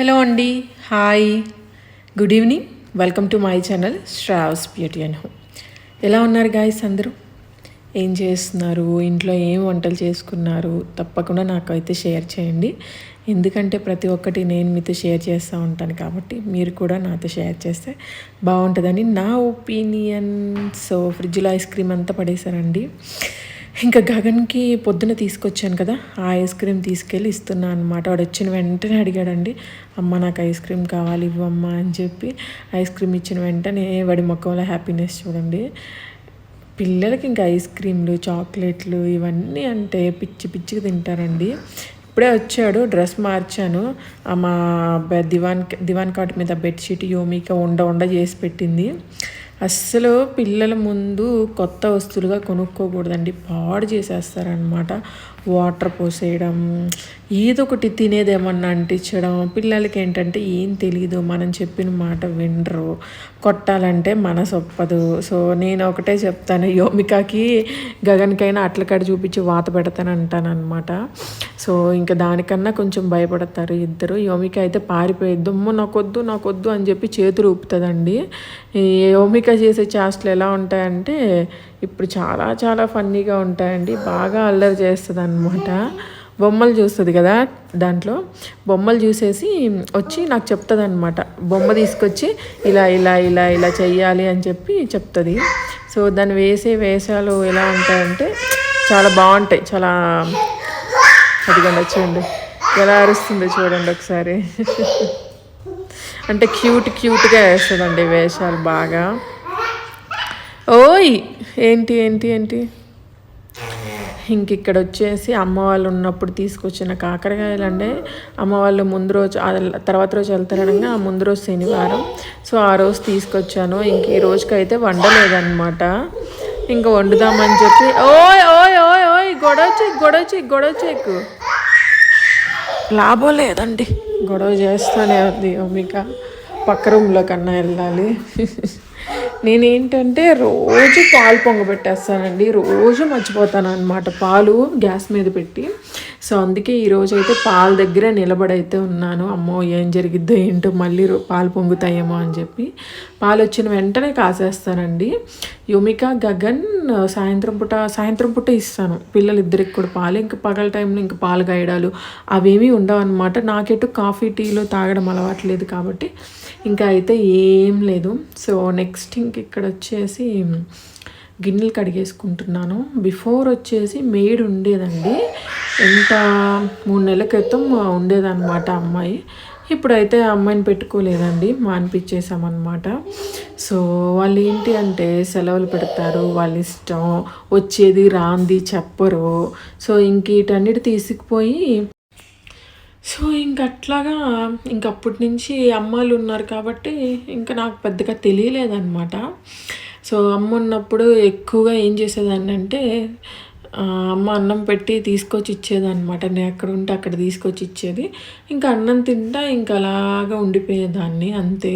Hello అండి hi. Good evening. Welcome to my channel Shravs beauty and home. ఎలా ఉన్నారు guys అందరూ? ఏం చేస్తున్నారు? ఇంట్లో ఏం వంటలు చేసుకున్నారు? తప్పకుండా నాకైతే షేర్ చేయండి. ఎందుకంటే ప్రతి ఒక్కటి నేను మీతో షేర్ చేస్తూ ఉంటాను కాబట్టి మీరు కూడా నాతో షేర్ చేస్తే బాగుంటుందని నా ఒపీనియన్. సో ఫ్రిడ్జ్లో ఐస్ క్రీమ్ అంతా పడేశారండి ఇంకా గగన్కి పొద్దున తీసుకొచ్చాను కదా ఆ ఐస్ క్రీమ్ తీసుకెళ్ళి ఇస్తున్నా అనమాట వాడు వచ్చిన వెంటనే అడిగాడండి అమ్మ నాకు ఐస్ క్రీమ్ కావాలి ఇవ్వమ్మా అని చెప్పి ఐస్ క్రీమ్ ఇచ్చిన వెంటనే వాడి ముఖంలో హ్యాపీనెస్ చూడండి. పిల్లలకి ఇంకా ఐస్ క్రీమ్లు చాక్లెట్లు ఇవన్నీ అంటే పిచ్చి పిచ్చికి తింటారండి. ఇప్పుడే వచ్చాడు డ్రెస్ మార్చాను. మా దివాన్ దివాన్ కాట్ మీద బెడ్షీట్ యోమిక ఉండ ఉండ చేసి పెట్టింది. అస్సలు పిల్లల ముందు కొత్త వస్తువులుగా కొనుక్కోకూడదండి. పాడు చేసేస్తారనమాట వాటర్ పోసేయడం ఏదో ఒకటి తినేది ఏమన్నా అంటించడం పిల్లలకి ఏంటంటే ఏం తెలియదు మనం చెప్పిన మాట వినరు. కొట్టాలంటే మనసు ఒప్పదు. సో నేను ఒకటే చెప్తాను యోమికాకి గగన్కైనా అట్లకాడ చూపించి వాత పెడతాను అంటాను అనమాట సో ఇంకా దానికన్నా కొంచెం భయపడతారు ఇద్దరు. యోమిక అయితే పారిపోయిద్దు దుమ్ము నాకొద్దు నాకొద్దు అని చెప్పి చేతులు ఊపుతుందండి. ఈ యోమిక చేసే చేష్టలు ఎలా ఉంటాయంటే ఇప్పుడు చాలా చాలా ఫన్నీగా ఉంటాయండి. బాగా అల్లరి చేస్తుంది అనమాట బొమ్మలు చూస్తుంది కదా దాంట్లో. బొమ్మలు చూసేసి వచ్చి నాకు చెప్తుంది అనమాట బొమ్మ తీసుకొచ్చి ఇలా ఇలా ఇలా ఇలా చెయ్యాలి అని చెప్పి చెప్తుంది. సో దాన్ని వేసే వేషాలు ఎలా ఉంటాయంటే చాలా బాగుంటాయి. చాలా అదిగండి చూడండి. ఎలా అరుస్తుందో చూడండి ఒకసారి. అంటే క్యూట్ క్యూట్గా వేస్తుందండి వేషాలు బాగా. ఓయ్! ఏంటి ఏంటి ఏంటి? ఇంక ఇక్కడ వచ్చేసి అమ్మ వాళ్ళు ఉన్నప్పుడు తీసుకొచ్చిన కాకరకాయలు అంటే అమ్మ వాళ్ళు ముందు రోజు తర్వాత రోజు వెళ్తారనగా ఆ ముందు రోజు శనివారం. సో ఆ రోజు తీసుకొచ్చాను. ఇంక ఈ రోజుకైతే వండలేదన్నమాట. ఇంకా వండుదామని చెప్పి ఓయ్ ఓయ్ ఓయ్ ఓయ్! గొడవ చెక్ గొడవ చెక్ గొడవ చెక్ లాభం లేదండి. గొడవ చేస్తూనే ఉంది ఓమిక పక్క రూమ్లో కన్నా వెళ్ళాలి. నేనేంటంటే రోజు పాలు పొంగబెట్టేస్తానండి. రోజు మర్చిపోతాను అనమాట పాలు గ్యాస్ మీద పెట్టి. సో అందుకే ఈరోజు అయితే పాల దగ్గర నిలబడైతే ఉన్నాను. అమ్మో ఏం జరిగిద్దో ఏంటో మళ్ళీ రో- పాలు పొంగుతాయేమో అని చెప్పి. పాలు వచ్చిన వెంటనే కాసేస్తానండి. యుమిక గగన్ సాయంత్రం పూట సాయంత్రం పూట ఇస్తాను. పిల్లలిద్దరికి కూడా పాలు. ఇంకా పగల టైంలో ఇంకా పాలు గాయడాలు అవేమీ ఉండవు అనమాట నాకెటు కాఫీ టీలు తాగడం అలవాట్లేదు కాబట్టి ఇంకా అయితే ఏం లేదు. సో నెక్స్ట్ ఇంక ఇక్కడ వచ్చేసి గిన్నెలు కడిగేసుకుంటున్నాను. బిఫోర్ వచ్చేసి మేడ్ ఉండేదండి. ఎంత మూడు నెలల క్రితం ఉండేదన్నమాట అమ్మాయి. ఇప్పుడైతే ఆ అమ్మాయిని పెట్టుకోలేదండి మానిపించేసామన్నమాట సో వాళ్ళు ఏంటి అంటే సెలవులు పెడతారు వాళ్ళ ఇష్టం వచ్చేది రాంది చెప్పరు. సో ఇంక వీటన్నిటి తీసుకుపోయి సో ఇంక అట్లాగా ఇంకప్పటి నుంచి అమ్మాయిలు ఉన్నారు కాబట్టి ఇంకా నాకు పెద్దగా తెలియలేదన్నమాట. సో అమ్మ ఉన్నప్పుడు ఎక్కువగా ఏం చేసేదాన్ని అంటే అమ్మ అన్నం పెట్టి తీసుకొచ్చి ఇచ్చేదన్నమాట. నేను ఎక్కడ ఉంటే అక్కడ తీసుకొచ్చి ఇచ్చేది. ఇంకా అన్నం తింటా ఇంకా అలాగా ఉండిపోయేదాన్ని అంతే.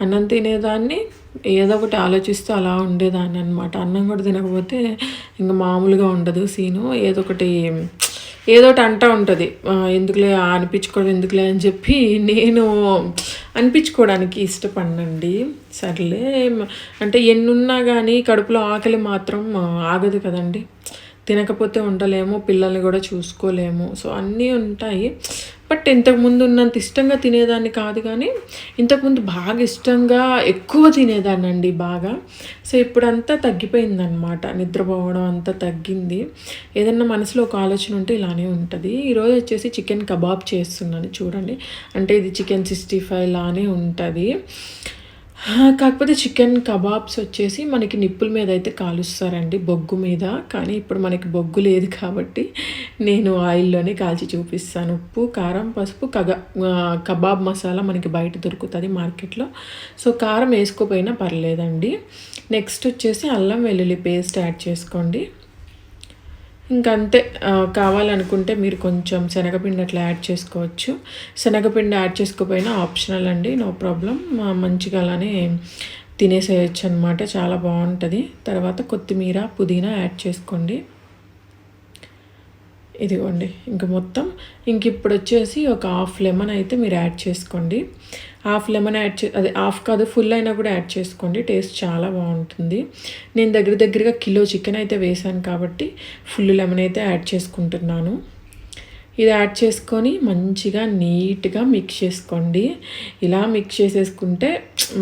అన్నం తినేదాన్ని ఏదో ఒకటి ఆలోచిస్తూ అలా ఉండేదాన్ని అనమాట అన్నం కూడా తినకపోతే ఇంకా మామూలుగా ఉండదు సీను. ఏదో ఒకటి ఏదో ఒకటి అంటూ ఉంటుంది. ఎందుకులే అనిపించుకోవడం ఎందుకులే అని చెప్పి నేను అనిపించుకోవడానికి ఇష్టపడినండి. సర్లే అంటే ఎన్నున్నా కానీ కడుపులో ఆకలి మాత్రం ఆగదు కదండి. తినకపోతే ఉండలేము పిల్లల్ని కూడా చూసుకోలేము. సో అన్నీ ఉంటాయి. బట్ ఇంతకుముందు ఉన్నంత ఇష్టంగా తినేదాన్ని కాదు కానీ ఇంతకుముందు బాగా ఇష్టంగా ఎక్కువ తినేదాన్ని అండి బాగా. సో ఇప్పుడంతా తగ్గిపోయిందనమాట నిద్రపోవడం అంతా తగ్గింది. ఏదన్నా మనసులో ఒక ఆలోచన ఉంటే ఇలానే ఉంటుంది. ఈరోజు వచ్చేసి చికెన్ కబాబ్ చేస్తున్నాను చూడండి. అంటే ఇది చికెన్ సిక్స్టీ ఫైవ్ లానే ఉంటుంది. కాకపోతే చికెన్ కబాబ్స్ వచ్చేసి మనకి నిప్పుల మీద అయితే కాలుస్తారండి బొగ్గు మీద. కానీ ఇప్పుడు మనకి బొగ్గు లేదు కాబట్టి నేను ఆయిల్లోనే కాల్చి చూపిస్తాను. ఉప్పు కారం పసుపు కగ కబాబ్ మసాలా మనకి బయట దొరుకుతుంది మార్కెట్లో. సో కారం వేసుకోపోయినా పర్లేదండి. నెక్స్ట్ వచ్చేసి అల్లం వెల్లుల్లి పేస్ట్ యాడ్ చేసుకోండి. ఇంకంతే కావాలనుకుంటే మీరు కొంచెం శనగపిండి అట్లా యాడ్ చేసుకోవచ్చు. శనగపిండి యాడ్ చేసుకోకపోయినా ఆప్షనల్ అండి నో ప్రాబ్లం. మంచిగా అలానే తినేసేయచ్చు అనమాట చాలా బాగుంటుంది. తర్వాత కొత్తిమీర పుదీనా యాడ్ చేసుకోండి. ఇదిగోండి ఇంక మొత్తం. ఇంక ఇప్పుడు వచ్చేసి ఒక హాఫ్ లెమన్ అయితే మీరు యాడ్ చేసుకోండి. హాఫ్ లెమన్ యాడ్ చే అదే హాఫ్ కాదు ఫుల్ అయినా కూడా యాడ్ చేసుకోండి. టేస్ట్ చాలా బాగుంటుంది. నేను దగ్గర దగ్గరగా కిలో చికెన్ అయితే వేసాను కాబట్టి ఫుల్ లెమన్ అయితే యాడ్ చేసుకుంటున్నాను. ఇది యాడ్ చేసుకొని మంచిగా నీట్గా మిక్స్ చేసుకోండి. ఇలా మిక్స్ చేసేసుకుంటే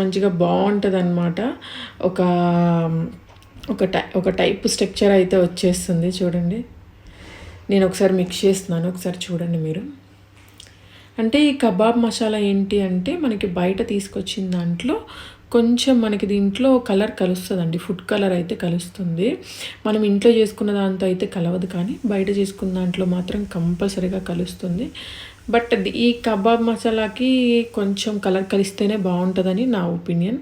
మంచిగా బాగుంటుంది అనమాట ఒక ఒక టై ఒక టైప్ స్ట్రక్చర్ అయితే వచ్చేస్తుంది చూడండి. నేను ఒకసారి మిక్స్ చేస్తున్నాను. ఒకసారి చూడండి మీరు. అంటే ఈ కబాబ్ మసాలా ఏంటి అంటే మనకి బయట తీసుకొచ్చిన దాంట్లో కొంచెం మనకి దీంట్లో కలర్ కలుస్తుందండి. ఫుడ్ కలర్ అయితే కలుస్తుంది. మనం ఇంట్లో చేసుకున్న దాంతో అయితే కలవదు కానీ బయట చేసుకున్న దాంట్లో మాత్రం కంపల్సరీగా కలుస్తుంది. బట్ ఈ కబాబ్ మసాలాకి కొంచెం కలర్ కలిస్తేనే బాగుంటుందని నా ఒపీనియన్.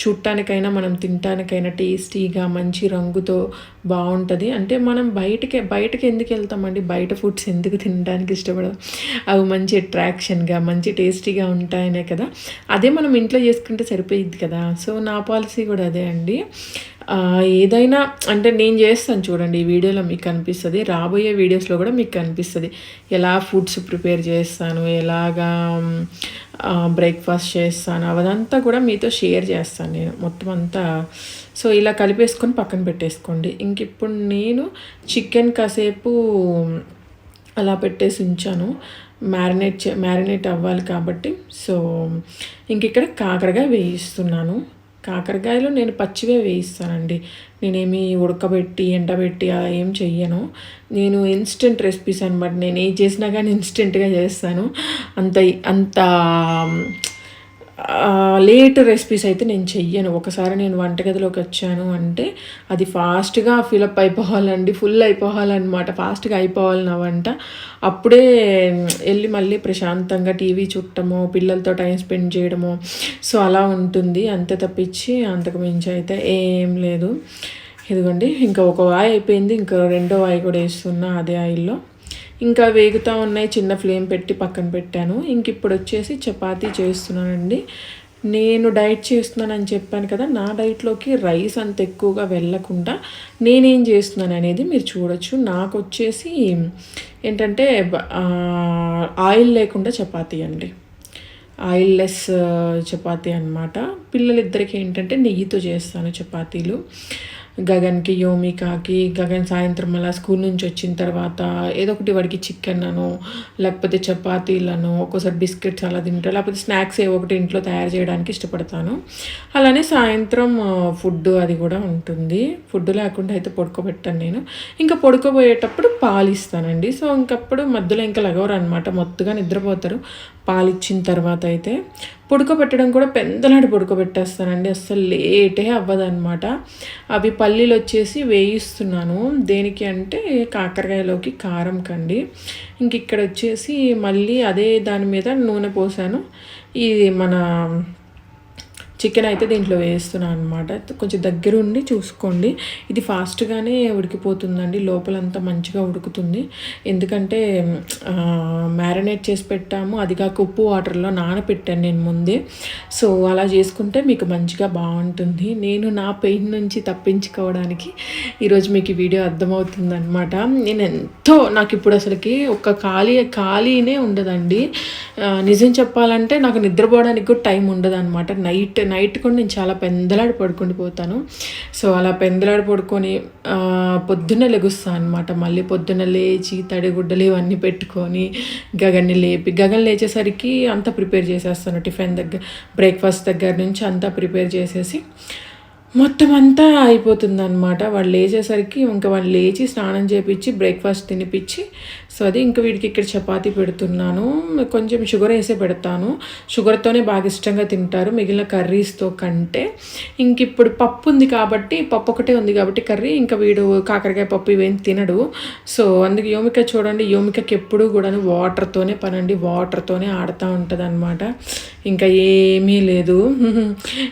చూడటానికైనా మనం తినటానికైనా టేస్టీగా మంచి రంగుతో బాగుంటుంది. అంటే మనం బయటకి బయటకి ఎందుకు వెళ్తామండి? బయట ఫుడ్స్ ఎందుకు తినడానికి ఇష్టపడదు అవి మంచి అట్రాక్షన్గా మంచి టేస్టీగా ఉంటాయనే కదా. అదే మనం ఇంట్లో చేసుకుంటే సరిపోయిద్ది కదా. సో నా పాలసీ కూడా అదే అండి. ఏదైనా అంటే నేను చేస్తాను చూడండి ఈ వీడియోలో మీకు కనిపిస్తుంది రాబోయే వీడియోస్లో కూడా మీకు కనిపిస్తుంది ఎలా ఫుడ్స్ ప్రిపేర్ చేస్తాను ఎలాగా బ్రేక్ఫాస్ట్ చేస్తాను అవదంతా కూడా మీతో షేర్ చేస్తాను నేను మొత్తం అంతా. సో ఇలా కలిపేసుకొని పక్కన పెట్టేసుకోండి. ఇంక ఇప్పుడు నేను చికెన్ కాసేపు అలా పెట్టేసి ఉంచాను. మ్యారినేట్ మ్యారినేట్ అవ్వాలి కాబట్టి. సో ఇంక ఇక్కడ కాకరగా వేయిస్తున్నాను. కాకరకాయలు నేను పచ్చివే వేయిస్తానండి. నేనేమి ఉడకబెట్టి ఎండబెట్టి అలా ఏం చెయ్యను. నేను ఇన్స్టెంట్ రెసిపీస్ అనమాట నేను ఏం చేసినా కానీ ఇన్స్టెంట్గా చేస్తాను. అంత అంత లేట్ రెసిపీస్ అయితే నేను చెయ్యను. ఒకసారి నేను వంటగదిలోకి వచ్చాను అంటే అది ఫాస్ట్గా ఫిలప్ అయిపోవాలండి ఫుల్ అయిపోవాలన్నమాట. ఫాస్ట్గా అయిపోవాలి నా వంట. అప్పుడే వెళ్ళి మళ్ళీ ప్రశాంతంగా టీవీ చుట్టము పిల్లలతో టైం స్పెండ్ చేయడము. సో అలా ఉంటుంది. అంతే తప్పించి అంతకు మించి అయితే ఏం లేదు. ఇదిగోండి ఇంకా ఒక వాయి అయిపోయింది. ఇంకా రెండో వాయి కూడా వేస్తున్నా అదే ఆయిల్లో. ఇంకా వేగుతూ ఉన్నాయి చిన్న ఫ్లేమ్ పెట్టి పక్కన పెట్టాను. ఇంక ఇప్పుడు వచ్చేసి చపాతీ చేస్తున్నానండి. నేను డైట్ చేస్తున్నానని చెప్పాను కదా నా డైట్లోకి రైస్ అంత ఎక్కువగా వెళ్ళకుండా నేనేం చేస్తున్నాను అనేది మీరు చూడొచ్చు. నాకు వచ్చేసి ఏంటంటే ఆయిల్ లేకుండా చపాతీ అండి. ఆయిల్ లెస్ చపాతీ అనమాట పిల్లలిద్దరికి ఏంటంటే నెయ్యితో చేస్తాను చపాతీలు. గగన్కి యోమికాకి గగన్ సాయంత్రం అలా స్కూల్ నుంచి వచ్చిన తర్వాత ఏదో ఒకటి వాడికి చికెన్ అను లేకపోతే చపాతీలను ఒక్కోసారి బిస్కెట్స్ అలా తింటారు లేకపోతే స్నాక్స్ ఏవో ఒకటి ఇంట్లో తయారు చేయడానికి ఇష్టపడతాను. అలానే సాయంత్రం ఫుడ్ అది కూడా ఉంటుంది. ఫుడ్ లేకుండా అయితే పడుకోబెట్టాను నేను. ఇంకా పడుకోబోయేటప్పుడు పాలు ఇస్తానండి. సో ఇంకప్పుడు మధ్యలో ఇంకా లగవరు అనమాట మొత్తుగా నిద్రపోతారు. పాలు ఇచ్చిన తర్వాత అయితే పుడకబెట్టడం కూడా పెందలాడి పుడకబెట్టేస్తానండి. అస్సలు లేటే అవ్వదనమాట అవి పల్లీలు వచ్చేసి వేయిస్తున్నాను. దేనికి అంటే కాకరకాయలోకి కారం కండి. ఇంక ఇక్కడ వచ్చేసి మళ్ళీ అదే దాని మీద నూనె పోసాను. ఇది మన చికెన్ అయితే దీంట్లో వేస్తున్నాను అనమాట కొంచెం దగ్గర ఉండి చూసుకోండి. ఇది ఫాస్ట్గానే ఉడికిపోతుందండి. లోపలంతా మంచిగా ఉడుకుతుంది. ఎందుకంటే మ్యారినేట్ చేసి పెట్టాము. అది కాక ఉప్పు వాటర్లో నానపెట్టాను నేను ముందే. సో అలా చేసుకుంటే మీకు మంచిగా బాగుంటుంది. నేను నా పెయిన్ నుంచి తప్పించుకోవడానికి ఈరోజు మీకు ఈ వీడియో అర్థమవుతుందనమాట నేను ఎంతో నాకు ఇప్పుడు అసలుకి ఒక ఖాళీ ఖాళీనే ఉండదండి. నిజం చెప్పాలంటే నాకు నిద్రపోవడానికి కూడా టైం ఉండదు అనమాట నైట్ నైట్ కూడా నేను చాలా పెందలాడి పడుకొని పోతాను. సో అలా పెందలాడి పడుకొని పొద్దున్న లెగుస్తాను అనమాట మళ్ళీ పొద్దున్న లేచి తడిగుడ్డలు ఇవన్నీ పెట్టుకొని గగన్ని లేపి గగన్ లేచేసరికి అంతా ప్రిపేర్ చేసేస్తాను టిఫిన్ దగ్గర బ్రేక్ఫాస్ట్ దగ్గర నుంచి అంతా ప్రిపేర్ చేసేసి. మొత్తం అంతా అయిపోతుంది అనమాట వాళ్ళు లేచేసరికి ఇంకా వాళ్ళు లేచి స్నానం చేపించి బ్రేక్ఫాస్ట్ తినిపించి సో అది ఇంకా వీడికి ఇక్కడ చపాతీ పెడుతున్నాను. కొంచెం షుగర్ వేసే పెడతాను. షుగర్తోనే బాగా ఇష్టంగా తింటారు. మిగిలిన కర్రీస్తో కంటే. ఇంక ఇప్పుడు పప్పు ఉంది కాబట్టి పప్పు ఒకటే ఉంది కాబట్టి కర్రీ ఇంకా వీడు కాకరకాయ పప్పు ఇవేం తినడు. సో అందుకే యోమిక చూడండి. యోమికకి ఎప్పుడు కూడా వాటర్తోనే పనండి. వాటర్తోనే ఆడుతూ ఉంటుంది అనమాట ఇంకా ఏమీ లేదు.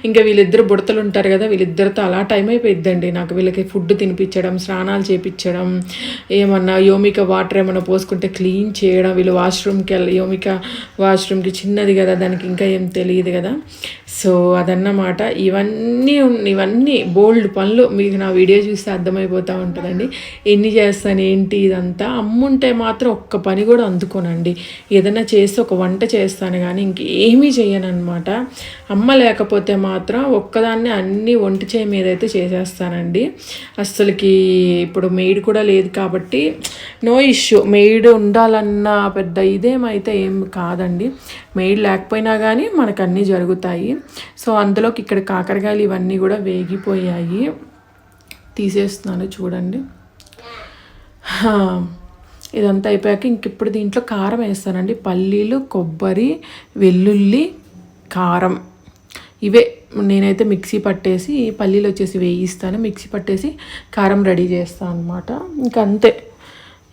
ఇంకా వీళ్ళిద్దరు బుడతలు ఉంటారు కదా వీళ్ళిద్దరితో అలా టైం అయిపోయిద్దండి. నాకు వీళ్ళకి ఫుడ్ తినిపించడం స్నానాలు చేపించడం ఏమన్నా యోమిక వాటర్ ఏమన్నా పోసుకుంటే క్లీన్ చేయడం వీళ్ళు వాష్రూమ్కి వెళ్ళి యోమిక వాష్రూమ్కి చిన్నది కదా దానికి ఇంకా ఏం తెలియదు కదా. సో అదన్నమాట. ఇవన్నీ ఇవన్నీ బోల్డ్ పనులు. మీకు నా వీడియో చూస్తే అర్థమైపోతూ ఉంటుందండి. ఎన్ని చేస్తాను ఏంటి ఇదంతా? అమ్ముంటే మాత్రం ఒక్క పని కూడా అందుకోనండి. ఏదైనా చేస్తే ఒక వంట చేస్తాను కానీ ఇంకేమీ చేయ అనమాట అమ్మ లేకపోతే మాత్రం ఒక్కదాన్ని అన్ని ఒంటి చేయి మీద అయితే చేసేస్తానండి. అస్సలకి ఇప్పుడు మెయిడ్ కూడా లేదు కాబట్టి నో ఇష్యూ. మెయిడ్ ఉండాలన్న పెద్ద ఇదేమైతే ఏం కాదండి. మెయిడ్ లేకపోయినా కానీ మనకు అన్నీ జరుగుతాయి. సో అందులోకి ఇక్కడ కాకరకాయలు ఇవన్నీ కూడా వేగిపోయాయి. తీసేస్తున్నాను చూడండి. ఇదంతా అయిపోయాక ఇంక ఇప్పుడు దీంట్లో కారం వేస్తానండి. పల్లీలు కొబ్బరి వెల్లుల్లి కారం. ఇవే నేనైతే మిక్సీ పట్టేసి పల్లీలు వచ్చేసి వేయిస్తాను. మిక్సీ పట్టేసి కారం రెడీ చేస్తాను అనమాట ఇంకా అంతే.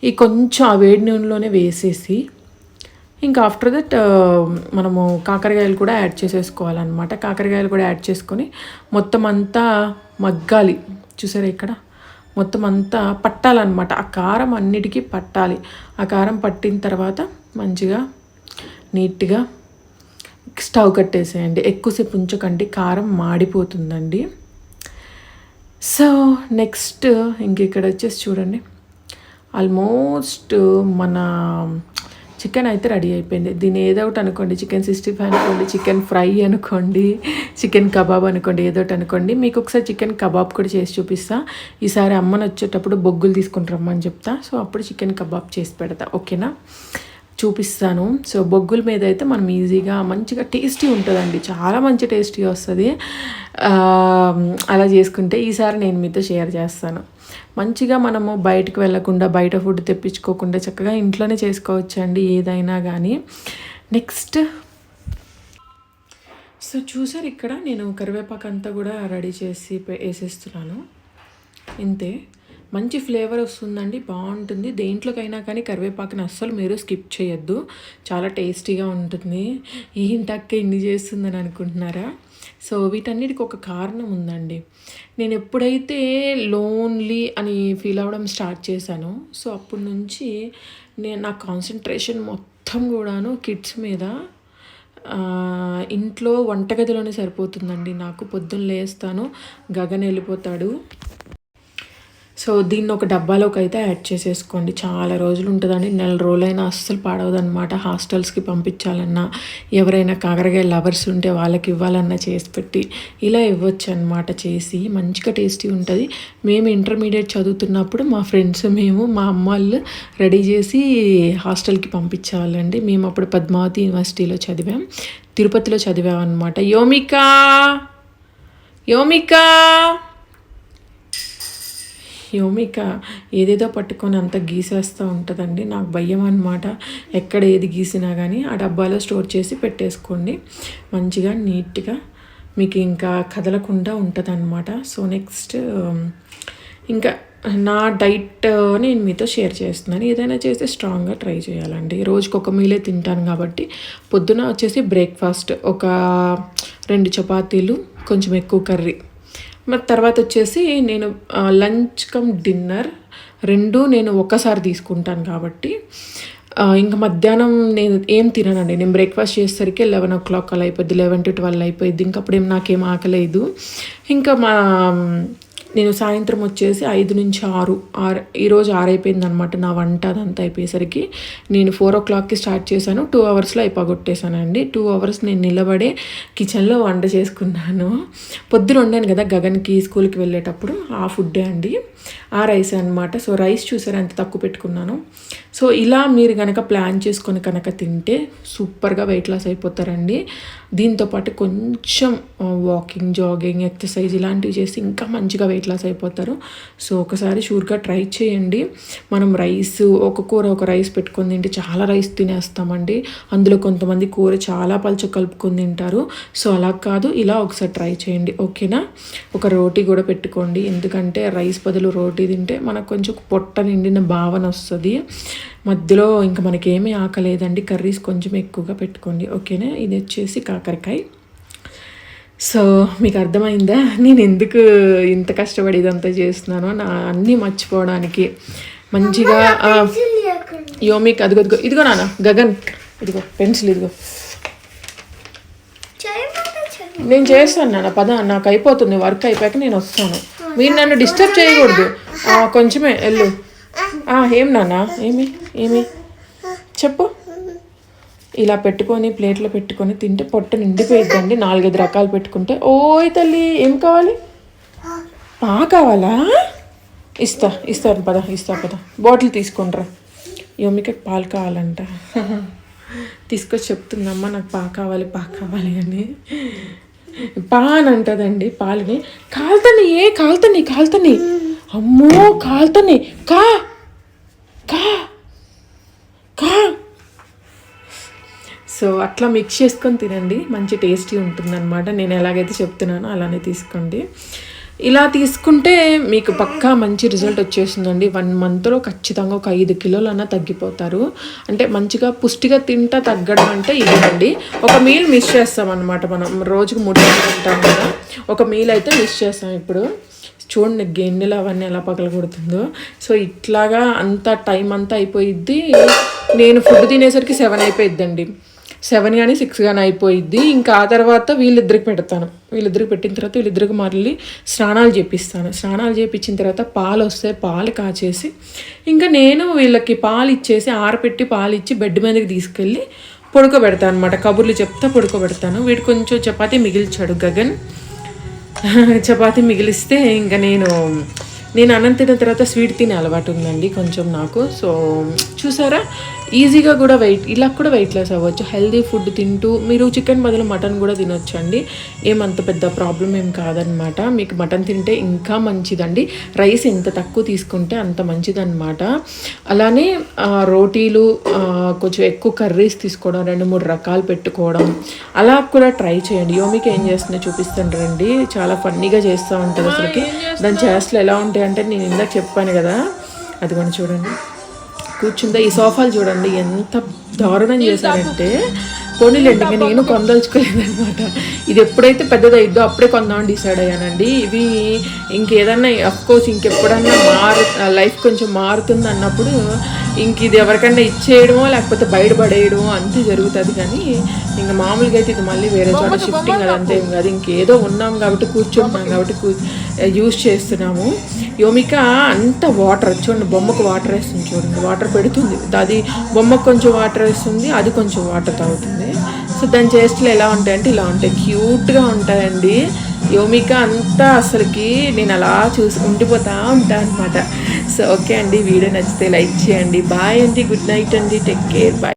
ఈ కొంచెం ఆ వేడి నూనెలోనే వేసేసి ఇంకా ఆఫ్టర్ దట్ మనము కాకరకాయలు కూడా యాడ్ చేసేసుకోవాలన్నమాట. కాకరకాయలు కూడా యాడ్ చేసుకొని మొత్తం అంతా మగ్గాలి. చూసారా ఇక్కడ? మొత్తం అంతా పట్టాలన్నమాట. ఆ కారం అన్నిటికీ పట్టాలి. ఆ కారం పట్టిన తర్వాత మంచిగా నీట్గా స్టవ్ కట్టేసేయండి. ఎక్కువసేపు ఉంచకండి. కారం మాడిపోతుందండి. సో నెక్స్ట్ ఇంక ఇక్కడ వచ్చేసి చూడండి. ఆల్మోస్ట్ మన చికెన్ అయితే రెడీ అయిపోయింది. దీన్ని ఏదో ఒకటి అనుకోండి. చికెన్ సిక్స్టీ ఫైవ్ అనుకోండి చికెన్ ఫ్రై అనుకోండి చికెన్ కబాబ్ అనుకోండి ఏదో ఒకటి అనుకోండి. మీకు ఒకసారి చికెన్ కబాబ్ కూడా చేసి చూపిస్తా. ఈసారి అమ్మని వచ్చేటప్పుడు బొగ్గులు తీసుకుని రమ్మని చెప్తా. సో అప్పుడు చికెన్ కబాబ్ చేసి పెడతా. ఓకేనా? చూపిస్తాను. సో బొగ్గుల మీద అయితే మనం ఈజీగా మంచిగా టేస్టీ ఉంటుందండి. చాలా మంచి టేస్టీ వస్తుంది. అలా చేసుకుంటే ఈసారి నేను మీతో షేర్ చేస్తాను. మంచిగా మనము బయటకు వెళ్ళకుండా బయట ఫుడ్ తెప్పించుకోకుండా చక్కగా ఇంట్లోనే చేసుకోవచ్చు అండి ఏదైనా కానీ నెక్స్ట్ సో చూసారు ఇక్కడ నేను కరివేపాకు అంతా కూడా రెడీ చేసి వేసేస్తున్నాను. ఇంతే. మంచి ఫ్లేవర్ వస్తుందండి బాగుంటుంది. దేంట్లోకైనా కానీ కరివేపాకుని అస్సలు మీరు స్కిప్ చేయొద్దు. చాలా టేస్టీగా ఉంటుంది. ఏంటక్క ఇన్ని చేస్తుందని అనుకుంటున్నారా? సో వీటన్నిటికి ఒక కారణం ఉందండి. నేను ఎప్పుడైతే లోన్లీ అని ఫీల్ అవ్వడం స్టార్ట్ చేశానో సో అప్పటి నుంచి నేను నా కాన్సన్ట్రేషన్ మొత్తం కూడాను కిడ్స్ మీద ఇంట్లో వంటగదిలోనే సరిపోతుందండి. నాకు పొద్దున్న లేస్తాను గగన్ వెళ్ళిపోతాడు. సో దీన్ని ఒక డబ్బాలోకి అయితే యాడ్ చేసేసుకోండి. చాలా రోజులు ఉంటుందండి. నెల రోజులైనా అస్సలు పాడవదనమాట హాస్టల్స్కి పంపించాలన్నా ఎవరైనా కాకరకాయ లవర్స్ ఉంటే వాళ్ళకి ఇవ్వాలన్నా చేసి పెట్టి ఇలా ఇవ్వచ్చు అనమాట చేసి. మంచిగా టేస్టీ ఉంటుంది. మేము ఇంటర్మీడియట్ చదువుతున్నప్పుడు మా ఫ్రెండ్స్ మేము మా అమ్మ వాళ్ళు రెడీ చేసి హాస్టల్కి పంపించేవాళ్ళండి. మేము అప్పుడు పద్మావతి యూనివర్సిటీలో చదివాం. తిరుపతిలో చదివామన్నమాట. యోమికా! యోమికా! యోమిక ఏదేదో పట్టుకొని అంత గీసేస్తూ ఉంటుందండి. నాకు భయం అనమాట ఎక్కడ ఏది గీసినా కానీ ఆ డబ్బాలో స్టోర్ చేసి పెట్టేసుకోండి. మంచిగా నీట్గా మీకు ఇంకా కదలకుండా ఉంటుందన్నమాట. సో నెక్స్ట్ ఇంకా నా డైట్ నేను మీతో షేర్ చేస్తున్నాను. ఏదైనా చేస్తే స్ట్రాంగ్గా ట్రై చేయాలండి. రోజుకి ఒక మీలే తింటాను కాబట్టి పొద్దున వచ్చేసి బ్రేక్ఫాస్ట్ ఒక రెండు చపాతీలు కొంచెం ఎక్కువ కర్రీ మరి తర్వాత వచ్చేసి నేను లంచ్ కమ్ డిన్నర్ రెండు నేను ఒక్కసారి తీసుకుంటాను కాబట్టి ఇంకా మధ్యాహ్నం నేను ఏం తిననండి. నేను బ్రేక్ఫాస్ట్ చేసేసరికి లెవెన్ ఓ క్లాక్ అలా అయిపోద్ది లెవెన్ టు ట్వెల్వ్ అయిపోయింది ఇంకా అప్పుడేం నాకేం ఆకలేదు. ఇంకా మా నేను సాయంత్రం వచ్చేసి ఐదు నుంచి ఆరు ఆరు ఈరోజు ఆరైపోయింది అనమాట నా వంట అదంతా అయిపోయేసరికి. నేను ఫోర్ ఓ క్లాక్కి స్టార్ట్ చేశాను టూ అవర్స్లో అయిపోగొట్టేశానండి టూ అవర్స్ నేను నిలబడే కిచెన్లో వంట చేసుకున్నాను. పొద్దున వండాను కదా గగన్కి స్కూల్కి వెళ్ళేటప్పుడు ఆ ఫుడ్డే అండి. ఆ రైస్ అనమాట సో రైస్ చూసారా ఎంత తక్కువ పెట్టుకున్నాను? సో ఇలా మీరు కనుక ప్లాన్ చేసుకొని కనుక తింటే సూపర్గా వెయిట్ లాస్ అయిపోతారండి. దీంతోపాటు కొంచెం వాకింగ్ జాగింగ్ ఎక్సర్సైజ్ ఇలాంటివి చేసి ఇంకా మంచిగా వెయిట్ లాస్ అయిపోతారు. సో ఒకసారి షూర్గా ట్రై చేయండి. మనం రైస్ ఒక కూర ఒక రైస్ పెట్టుకొని తింటే చాలా రైస్ తినేస్తామండి. అందులో కొంతమంది కూర చాలా పలుచ కలుపుకొని తింటారు. సో అలా కాదు ఇలా ఒకసారి ట్రై చేయండి. ఓకేనా ఒక రోటీ కూడా పెట్టుకోండి. ఎందుకంటే రైస్ బదులు రోటీ తింటే మనకు కొంచెం పొట్ట నిండిన భావన వస్తుంది. మధ్యలో ఇంకా మనకేమీ ఆకలేదండి. కర్రీస్ కొంచెం ఎక్కువగా పెట్టుకోండి. ఓకేనా ఇది వచ్చేసి కాకరకాయ. సో మీకు అర్థమైందా? నేను ఎందుకు ఇంత కష్టపడి ఇదంతా చేస్తున్నానో నా అన్నీ మర్చిపోవడానికి మంచిగా యోమిక్ అదిగో ఇదిగో ఇదిగో నాన్న గగన్ ఇదిగో పెన్సిల్ ఇదిగో. నేను చేస్తాను నాన్న పద నాకు అయిపోతుంది వర్క్ అయిపోయాక నేను వస్తాను. మీరు నన్ను డిస్టర్బ్ చేయకూడదు. కొంచెమే వెళ్ళు. ఏం నాన్న? ఏమి? ఏమి? చెప్పు. ఇలా పెట్టుకొని ప్లేట్లో పెట్టుకొని తింటే పొట్ట నిండిపోయిద్దండి. నాలుగైదు రకాలు పెట్టుకుంటే. ఓయ్ తల్లి ఏం కావాలి? పా కావాలా? ఇస్తా ఇస్తాను పద ఇస్తా పద. బాటిల్ తీసుకుంటారా యోమికి పాలు కావాలంట. తీసుకొచ్చి చెప్తుందమ్మా నాకు పా కావాలి పా కావాలి అని. పా అని అంటదండి పాలని. కాలుతని ఏ కాలుతని కాలుతని. అమ్మో కాలుతని. కా కా కా. సో అట్లా మిక్స్ చేసుకొని తినండి. మంచి టేస్టీ ఉంటుందన్నమాట. నేను ఎలాగైతే చెప్తున్నానో అలానే తీసుకోండి. ఇలా తీసుకుంటే మీకు పక్కా మంచి రిజల్ట్ వచ్చేసిందండి వన్ మంత్లో ఖచ్చితంగా ఒక ఐదు కిలోలన్నా తగ్గిపోతారు. అంటే మంచిగా పుష్టిగా తింటా తగ్గడం అంటే ఇదండి ఒక మీల్ మిస్ చేస్తాం అనమాట మనం. రోజుకు మూడు తింటాం కదా. ఒక మీల్ అయితే మిస్ చేస్తాం ఇప్పుడు. చూడండి గిన్నెలు అవన్నీ ఎలా పగలగొడుతుందో. సో ఇట్లాగా అంత టైం అంతా అయిపోయిద్ది. నేను ఫుడ్ తినేసరికి సెవెన్ అయిపోయిద్దండి. సెవెన్ కానీ సిక్స్ కానీ అయిపోయిద్ది. ఇంకా ఆ తర్వాత వీళ్ళిద్దరికి పెడతాను. వీళ్ళిద్దరికి పెట్టిన తర్వాత వీళ్ళిద్దరికి మళ్ళీ స్నానాలు చేపిస్తాను. స్నానాలు చేపించిన తర్వాత పాలు వస్తే పాలు కాచేసి ఇంకా నేను వీళ్ళకి పాలు ఇచ్చేసి ఆరపెట్టి పాలు ఇచ్చి బెడ్ మీదకి తీసుకెళ్ళి పడుకోబెడతాను అనమాట కబుర్లు చెప్తా పడుకోబెడతాను. వీడు కొంచెం చపాతీ మిగిల్చాడు గగన్. చపాతీ మిగిలిస్తే ఇంకా నేను నేను అన్నం తిన్న తర్వాత స్వీట్ తినే అలవాటు ఉందండి కొంచెం నాకు. సో చూసారా? ఈజీగా కూడా వెయిట్ ఇలా కూడా వెయిట్ లాస్ అవ్వచ్చు. హెల్దీ ఫుడ్ తింటూ మీరు చికెన్ బదులు మటన్ కూడా తినొచ్చు అండి ఏమంత పెద్ద ప్రాబ్లం ఏం కాదనమాట. మీకు మటన్ తింటే ఇంకా మంచిదండి. రైస్ ఎంత తక్కువ తీసుకుంటే అంత మంచిదన్నమాట అలానే రోటీలు కొంచెం ఎక్కువ కర్రీస్ తీసుకోవడం రెండు మూడు రకాలు పెట్టుకోవడం అలా కూడా ట్రై చేయండి. యోమికి ఏం చేస్తుందో చూపిస్తాను రండి. చాలా ఫన్నీగా చేస్తూ ఉంటుంది అసలుకి. దాని చేష్టలు ఎలా ఉంటాయి అంటే నేను ఇందాక చెప్పాను కదా. అది కూడా చూడండి. కూర్చుందా? ఈ సోఫాలు చూడండి ఎంత దారుణం చేశారంటే పోనీలేండి ఇంకా నేను కొందలుచుకోలేదనమాట ఇది ఎప్పుడైతే పెద్దదైద్దో అప్పుడే కొందామని డిసైడ్ అయ్యానండి. ఇవి ఇంకేదన్నా కోర్స్ ఇంకెప్పుడన్నా మారు లైఫ్ కొంచెం మారుతుంది అన్నప్పుడు ఇంక ఇది ఎవరికన్నా ఇచ్చేయడమో లేకపోతే బయట పడేయడమో అంతే జరుగుతుంది కానీ ఇంకా మామూలుగా అయితే ఇది మళ్ళీ వేరే చోట షిఫ్టింగ్ అదంతా ఏం కాదు ఇంకేదో ఉన్నాం కాబట్టి కూర్చుంటున్నాం కాబట్టి యూజ్ చేస్తున్నాము. యోమిక అంత వాటర్ చూడండి బొమ్మకు వాటర్ వేస్తుంది చూడండి. వాటర్ పెడుతుంది. అది బొమ్మకు కొంచెం వాటర్ వేస్తుంది అది కొంచెం వాటర్ తాగుతుంది. సో దాని చేష్టలు ఎలా ఉంటాయంటే ఇలా ఉంటాయి. క్యూట్గా ఉంటాయండి. యోమిక అంతా అసలుకి నేను అలా చూసి ఉండిపోతా ఉంటాను అనమాట సో ఓకే అండి వీడియో నచ్చితే లైక్ చేయండి. బాయ్ అండి గుడ్ నైట్ అండి టేక్ కేర్ బాయ్.